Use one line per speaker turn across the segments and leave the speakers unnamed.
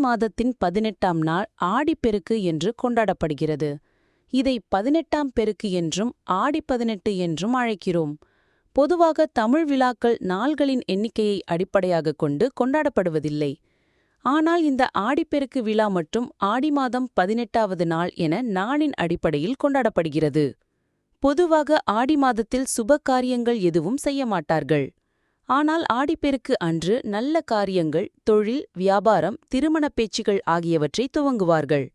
மாதத்தின் பதினெட்டாம் நாள் ஆடிப்பெருக்கு என்று கொண்டாடப்படுகிறது. இதை பதினெட்டாம் பெருக்கு என்றும் ஆடி பதினெட்டு என்றும் அழைக்கிறோம். பொதுவாக தமிழ் விழாக்கள் நாள்களின் எண்ணிக்கையை அடிப்படையாகக் கொண்டு கொண்டாடப்படுவதில்லை. ஆனால் இந்த ஆடிப்பெருக்கு விழா மட்டும் ஆடி மாதம் பதினெட்டாவது நாள் என நாளின் அடிப்படையில் கொண்டாடப்படுகிறது. பொதுவாக ஆடி மாதத்தில் சுப காரியங்கள் எதுவும் செய்ய மாட்டார்கள். ஆனால் ஆடிப்பெருக்கு அன்று நல்ல காரியங்கள் தொழில் வியாபாரம் திருமணப் பேச்சுகள் ஆகியவற்றை துவங்குவார்கள்.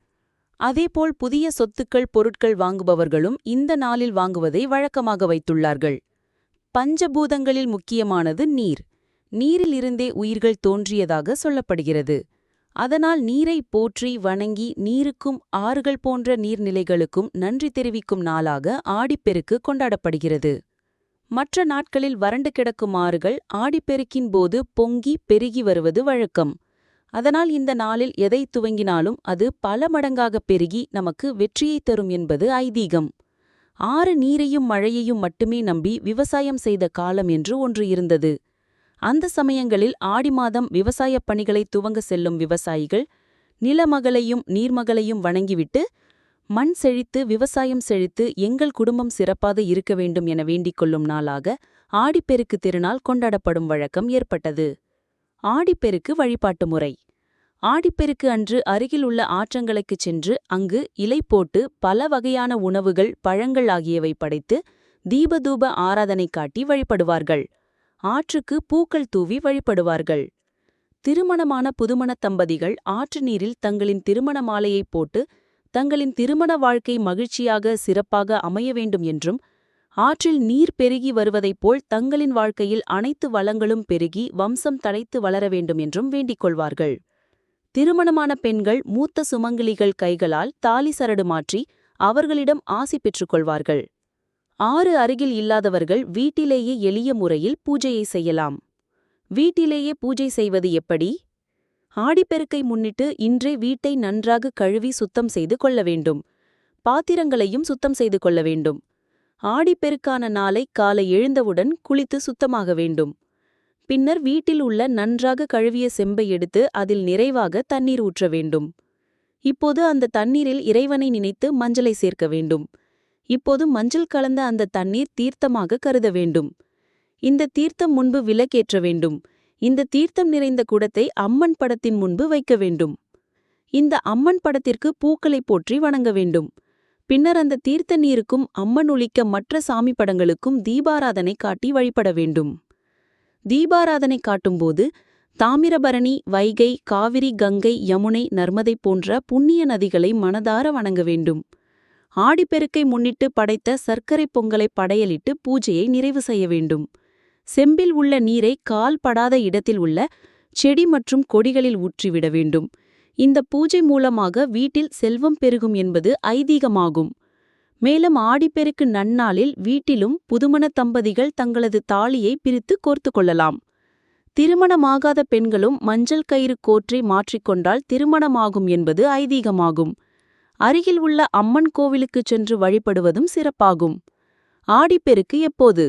அதேபோல் புதிய சொத்துக்கள் பொருட்கள் வாங்குபவர்களும் இந்த நாளில் வாங்குவதை வழக்கமாக வைத்துள்ளார்கள். பஞ்சபூதங்களில் முக்கியமானது நீர். நீரிலிருந்தே உயிர்கள் தோன்றியதாக சொல்லப்படுகிறது. அதனால் நீரை போற்றி வணங்கி நீருக்கும் ஆறுகள் போன்ற நீர்நிலைகளுக்கும் நன்றி தெரிவிக்கும் நாளாக ஆடிப்பெருக்கு கொண்டாடப்படுகிறது. மற்ற நாட்களில் வறண்டு கிடக்கும் ஆறுகள் ஆடிப்பெருக்கின் போது பொங்கி பெருகி வருவது வழக்கம். அதனால் இந்த நாளில் எதை துவங்கினாலும் அது பல மடங்காகப் பெருகி நமக்கு வெற்றியைத் தரும் என்பது ஐதீகம். ஆறு நீரையும் மழையையும் மட்டுமே நம்பி விவசாயம் செய்த காலம் என்று ஒன்று இருந்தது. அந்த சமயங்களில் ஆடி மாதம் விவசாயப் பணிகளை துவங்க செல்லும் விவசாயிகள் நிலமகளையும் நீர்மகளையும் வணங்கிவிட்டு மண் செழித்து விவசாயம் செழித்து எங்கள் குடும்பம் சிறப்பாக இருக்க வேண்டும் என வேண்டிக் கொள்ளும் நாளாக ஆடிப்பெருக்கு திருநாள் கொண்டாடப்படும் வழக்கம் ஏற்பட்டது. ஆடிப்பெருக்கு வழிபாட்டு முறை. ஆடிப்பெருக்கு அன்று அருகில் உள்ள ஆற்றங்களுக்குச் சென்று அங்கு இலை போட்டு பல வகையான உணவுகள் பழங்கள் ஆகியவை படைத்து தீபதூப ஆராதனை காட்டி வழிபடுவார்கள். ஆற்றுக்கு பூக்கள் தூவி வழிபடுவார்கள். திருமணமான புதுமணத் தம்பதிகள் ஆற்று நீரில் தங்களின் திருமண மாலையைப் போட்டு தங்களின் திருமண வாழ்க்கை மகிழ்ச்சியாக சிறப்பாக அமைய வேண்டும் என்றும் ஆற்றில் நீர் பெருகி வருவதைப் போல் தங்களின் வாழ்க்கையில் அனைத்து வளங்களும் பெருகி வம்சம் தழைத்து வளர வேண்டும் என்றும் வேண்டிக் கொள்வார்கள். திருமணமான பெண்கள் மூத்த சுமங்கலிகள் கைகளால் தாலி சரடு மாற்றி அவர்களிடம் ஆசி பெற்றுக் கொள்வார்கள். ஆறு அருகில் இல்லாதவர்கள் வீட்டிலேயே எளிய முறையில் பூஜையை செய்யலாம். வீட்டிலேயே பூஜை செய்வது எப்படி? ஆடிப்பெருக்கை முன்னிட்டு இன்றே வீட்டை நன்றாக கழுவி சுத்தம் செய்து கொள்ள வேண்டும். பாத்திரங்களையும் சுத்தம் செய்து கொள்ள வேண்டும். ஆடிப்பெருக்கான நாளை காலை எழுந்தவுடன் குளித்து சுத்தமாக வேண்டும். பின்னர் வீட்டில் உள்ள நன்றாக கழுவிய செம்பை எடுத்து அதில் நிறைவாக தண்ணீர் ஊற்ற வேண்டும். இப்போது அந்த தண்ணீரில் இறைவனை நினைத்து மஞ்சளை சேர்க்க வேண்டும். இப்போது மஞ்சள் கலந்த அந்த தண்ணீர் தீர்த்தமாக கருத வேண்டும். இந்த தீர்த்தம் முன்பு விலக்கேற்ற வேண்டும். இந்த தீர்த்தம் நிறைந்த குடத்தை அம்மன் படத்தின் முன்பு வைக்க வேண்டும். இந்த அம்மன் படத்திற்கு பூக்களை போற்றி வணங்க வேண்டும். பின்னர் அந்த தீர்த்த நீருக்கும் அம்மன் ஒழிக்க மற்ற சாமி படங்களுக்கும் தீபாராதனை காட்டி வழிபட வேண்டும். தீபாராதனை காட்டும்போது தாமிரபரணி வைகை காவிரி கங்கை யமுனை நர்மதை போன்ற புண்ணிய நதிகளை மனதார வணங்க வேண்டும். ஆடிப்பெருக்கை முன்னிட்டு படைத்த சர்க்கரை பொங்கலை படையலிட்டு பூஜையை நிறைவு செய்ய வேண்டும். செம்பில் உள்ள நீரை கால் படாத இடத்தில் உள்ள செடி மற்றும் கொடிகளில் ஊற்றிவிட வேண்டும். இந்த பூஜை மூலமாக வீட்டில் செல்வம் பெருகும் என்பது ஐதீகமாகும். மேலும் ஆடிப்பெருக்கு நன்னாளில் வீட்டிலும் புதுமண தம்பதிகள் தங்களது தாலியை பிரித்து கோர்த்து கொள்ளலாம். திருமணமாகாத பெண்களும் மஞ்சள் கயிறு கோற்றை மாற்றிக்கொண்டால் திருமணமாகும் என்பது ஐதீகமாகும். அருகில் உள்ள அம்மன் கோவிலுக்குச் சென்று வழிபடுவதும் சிறப்பாகும். ஆடிப்பெருக்கு எப்போது?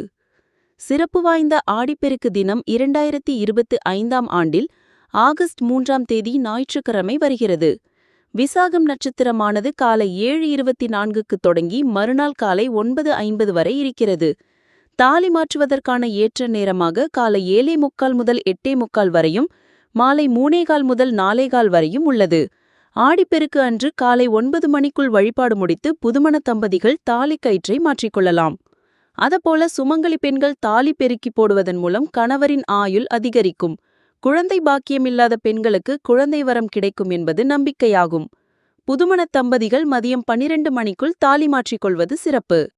சிறப்பு வாய்ந்த ஆடிப்பெருக்கு தினம் இரண்டாயிரத்தி இருபத்து ஐந்தாம் ஆண்டில் ஆகஸ்ட் மூன்றாம் தேதி ஞாயிற்றுக்கிழமை வருகிறது. விசாகம் நட்சத்திரமானது காலை ஏழு இருபத்தி நான்குக்கு தொடங்கி மறுநாள் காலை ஒன்பது ஐம்பது வரை இருக்கிறது. தாலி மாற்றுவதற்கான ஏற்ற நேரமாக காலை ஏழே முக்கால் முதல் எட்டே முக்கால் வரையும் மாலை மூணேகால் முதல் நாலேகால் வரையும் உள்ளது. ஆடிப்பெருக்கு அன்று காலை ஒன்பது மணிக்குள் வழிபாடு முடித்து புதுமண தம்பதிகள் தாலி கயிற்றை மாற்றிக்கொள்ளலாம் அதபோல சுமங்கலி பெண்கள் தாலி பெருக்கி போடுவதன் மூலம் கணவரின் ஆயுள் அதிகரிக்கும். குழந்தை பாக்கியமில்லாத பெண்களுக்கு குழந்தை வரம் கிடைக்கும் என்பது நம்பிக்கையாகும். புதுமணத் தம்பதிகள் மதியம் பனிரெண்டு மணிக்குள் தாலி மாற்றிக்கொள்வது சிறப்பு.